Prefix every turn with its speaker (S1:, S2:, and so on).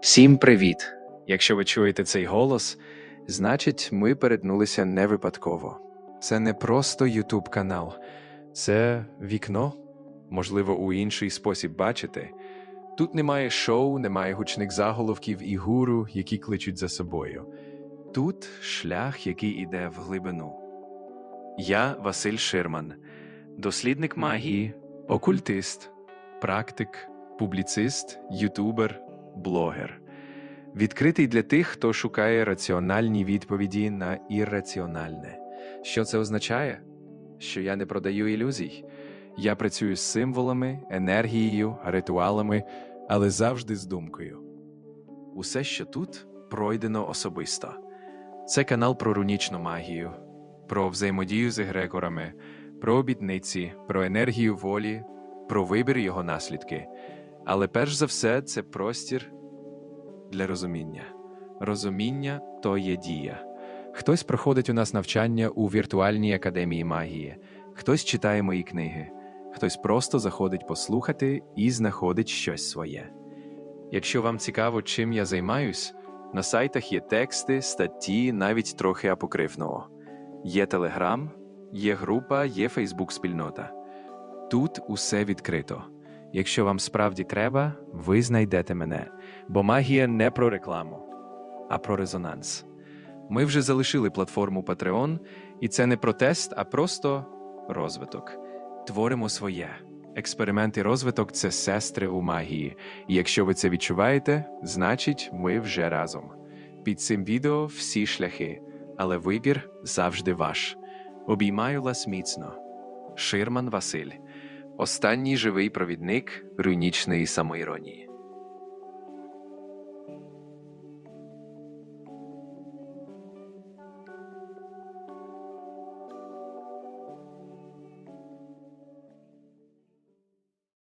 S1: Всім привіт! Якщо ви чуєте цей голос, значить ми перетнулися не випадково. Це не просто YouTube канал, це вікно, можливо, у інший спосіб бачити. Тут немає шоу, немає гучних заголовків і гуру, які кличуть за собою. Тут шлях, який іде в глибину. Я Василь Ширман, дослідник магії, окультист, практик, публіцист, ютубер, блогер. Відкритий для тих, хто шукає раціональні відповіді на ірраціональне. Що це означає? Що я не продаю ілюзій. Я працюю з символами, енергією, ритуалами, але завжди з думкою. Усе, що тут, пройдено особисто. Це канал про рунічну магію, про взаємодію з егрегорами, про обітниці, про енергію волі, про вибір його наслідки. Але перш за все, це простір для розуміння. Розуміння то є дія. Хтось проходить у нас навчання у віртуальній академії магії, хтось читає мої книги, хтось просто заходить послухати і знаходить щось своє. Якщо вам цікаво, чим я займаюсь, на сайтах є тексти, статті, навіть трохи апокрифного. Є Телеграм, є група, є Фейсбук-спільнота. Тут усе відкрито. Якщо вам справді треба, ви знайдете мене, бо магія не про рекламу, а про резонанс. Ми вже залишили платформу Patreon, і це не протест, а просто розвиток. Творимо своє. Експеримент і розвиток це сестри у магії. І якщо ви це відчуваєте, значить ми вже разом. Під цим відео всі шляхи, але вибір завжди ваш. Обіймаю вас міцно. Ширман Василь, останній живий провідник руйнічної самоіронії.